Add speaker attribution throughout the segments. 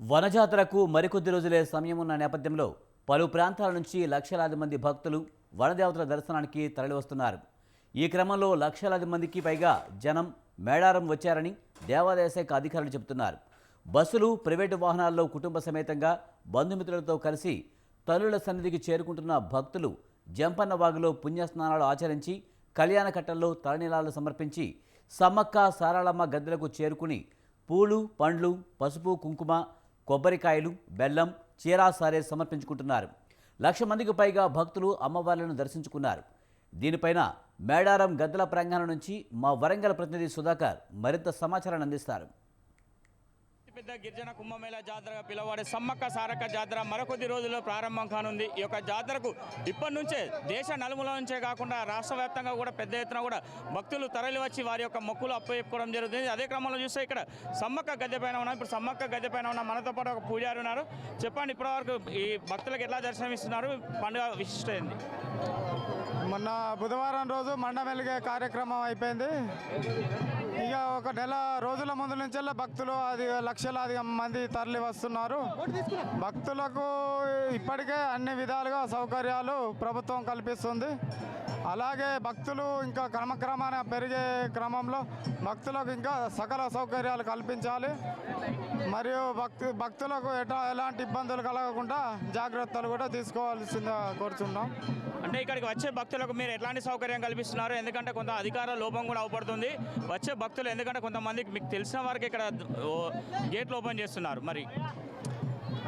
Speaker 1: వనజాతరకు మరికొద్ది రోజులే సమయం ఉన్న నేపథ్యంలో పలు ప్రాంతాల నుంచి లక్షలాది మంది భక్తులు వనదేవతల దర్శనానికి తరలివస్తున్నారు. ఈ క్రమంలో లక్షలాది మందికి పైగా జనం మేడారం వచ్చారని దేవాదాయ శాఖ అధికారులు చెబుతున్నారు. బస్సులు ప్రైవేటు వాహనాల్లో కుటుంబ సమేతంగా బంధుమిత్రులతో కలిసి తల్లుల సన్నిధికి చేరుకుంటున్న భక్తులు జంపన్న వాగులో పుణ్యస్నానాలు ఆచరించి కళ్యాణ కట్టల్లో తలనీలాలు సమర్పించి సమ్మక్క సారాళమ్మ గద్దెలకు చేరుకుని పూలు పండ్లు పసుపు కుంకుమ కొబ్బరికాయలు బెల్లం చీరా సారే సమర్పించుకుంటున్నారు. లక్ష మందికి పైగా భక్తులు అమ్మవార్లను దర్శించుకున్నారు. దీనిపైన మేడారం గద్దెల ప్రాంగణం నుంచి మా వరంగల్ ప్రతినిధి సుధాకర్ మరింత సమాచారాన్ని అందిస్తారు.
Speaker 2: పెద్ద గిరిజన కుంభమేళ జాతరగా పిలవాడే సమ్మక్క సారక్క జాతర మరికొద్ది రోజుల్లో ప్రారంభం కానుంది. ఈ యొక్క జాతరకు ఇప్పటి నుంచే దేశ నలుమూల నుంచే కాకుండా రాష్ట్ర వ్యాప్తంగా కూడా పెద్ద ఎత్తున కూడా భక్తులు తరలి వచ్చి వారి యొక్క మొక్కులు అప్పచెప్పుకోవడం జరుగుతుంది. అదే క్రమంలో చూస్తే ఇక్కడ సమ్మక్క గద్దె పైన ఉన్నాం ఇప్పుడు సమ్మక్క గద్దె పైన ఉన్న మనతో పాటు ఒక పూజారి ఉన్నారు. చెప్పండి ఇప్పటివరకు ఈ భక్తులకు ఎలా దర్శనం ఇస్తున్నారు పండుగ విశిష్టత ఏంది
Speaker 3: మొన్న బుధవారం రోజు మండమెలిగే కార్యక్రమం అయిపోయింది. ఇక ఒక నెల రోజుల ముందు నుంచే భక్తులు అది లక్షలాది మంది తరలి వస్తున్నారు. భక్తులకు ఇప్పటికే అన్ని విధాలుగా సౌకర్యాలు ప్రభుత్వం కల్పిస్తుంది. అలాగే భక్తులు ఇంకా క్రమక్రమాన పెరిగే క్రమంలో భక్తులకు ఇంకా సకల సౌకర్యాలు కల్పించాలి. మరియు భక్తు భక్తులకు ఎటా ఎలాంటి ఇబ్బందులు కలగకుండా జాగ్రత్తలు కూడా తీసుకోవాల్సిందిగా కోరుచున్నాం.
Speaker 2: అంటే ఇక్కడికి వచ్చే భక్తులకు మీరు ఎట్లాంటి సౌకర్యం కల్పిస్తున్నారు? ఎందుకంటే కొంత అధికార లోపం కూడా అవపడుతుంది. వచ్చే భక్తులు ఎందుకంటే కొంతమందికి మీకు తెలిసిన వారికి ఇక్కడ ఓ, గేట్లు ఓపెన్ చేస్తున్నారు. మరి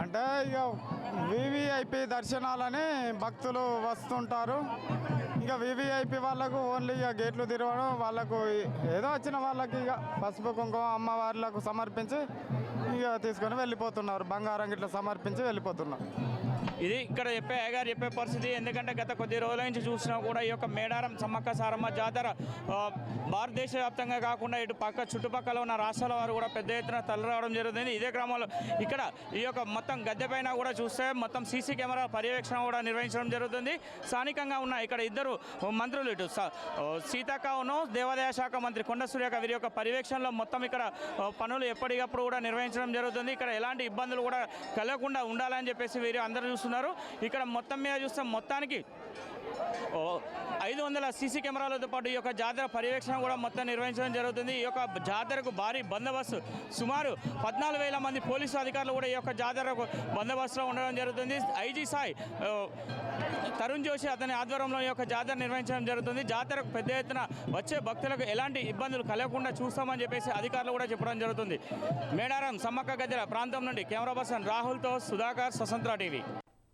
Speaker 3: అంటే ఇక వివిఐపి దర్శనాలని భక్తులు వస్తుంటారు. ఇక వివిఐపి వాళ్ళకు ఓన్లీ ఇక గేట్లు తిరగడం వాళ్ళకు ఏదో వచ్చిన వాళ్ళకి ఇక పసుపు కుంకుమ అమ్మవార్లకు సమర్పించి ఇక తీసుకొని వెళ్ళిపోతున్నారు. బంగారం గిట్ల సమర్పించి వెళ్ళిపోతున్నారు.
Speaker 2: ఇది ఇక్కడ చెప్పే అయ్యగారు చెప్పే పరిస్థితి. ఎందుకంటే గత కొద్ది రోజుల నుంచి చూసినా కూడా ఈ యొక్క మేడారం సమ్మక్క సారమ్మ జాతర భారతదేశ వ్యాప్తంగా కాకుండా ఇటు పక్క చుట్టుపక్కల ఉన్న రాష్ట్రాల వారు కూడా పెద్ద ఎత్తున తలరావడం జరుగుతుంది ఇదే క్రమంలో ఇక్కడ ఈ యొక్క మొత్తం గద్దె పైన కూడా చూస్తే మొత్తం సీసీ కెమెరా పర్యవేక్షణ కూడా నిర్వహించడం జరుగుతుంది. స్థానికంగా ఉన్న ఇక్కడ ఇద్దరు మంత్రులు ఇటు స- సీతాకావును దేవాదాయ శాఖ మంత్రి కొండ సూర్యక వీరి యొక్క పర్యవేక్షణలో మొత్తం ఇక్కడ పనులు ఎప్పటికప్పుడు కూడా నిర్వహించడం జరుగుతుంది. ఇక్కడ ఎలాంటి ఇబ్బందులు కూడా కలగకుండా ఉండాలని చెప్పేసి వీరు అందరూ చూస్తున్నారు. ఇక్కడ మొత్తం మీద చూస్తే మొత్తానికి ఓ, ఐదు వందల సీసీ కెమెరాలతో పాటు ఈ యొక్క జాతర పర్యవేక్షణ కూడా మొత్తం నిర్వహించడం జరుగుతుంది. ఈ యొక్క జాతరకు భారీ బందోబస్తు సుమారు పద్నాలుగు వేల మంది పోలీసు అధికారులు కూడా ఈ యొక్క జాతరకు బందోబస్తులో ఉండడం జరుగుతుంది. ఐజీ సాయి తరుణ్ జోషి అతని ఆధ్వర్యంలో ఈ యొక్క జాతర నిర్వహించడం జరుగుతుంది. జాతరకు పెద్ద ఎత్తున వచ్చే భక్తులకు ఎలాంటి ఇబ్బందులు కలగకుండా చూస్తామని చెప్పేసి అధికారులు కూడా చెప్పడం జరుగుతుంది. మేడారం సమ్మక్క గద్దెల ప్రాంతం నుండి కెమెరా పర్సన్ రాహుల్తో సుధాకర్ స్వతంత్ర టీవీ.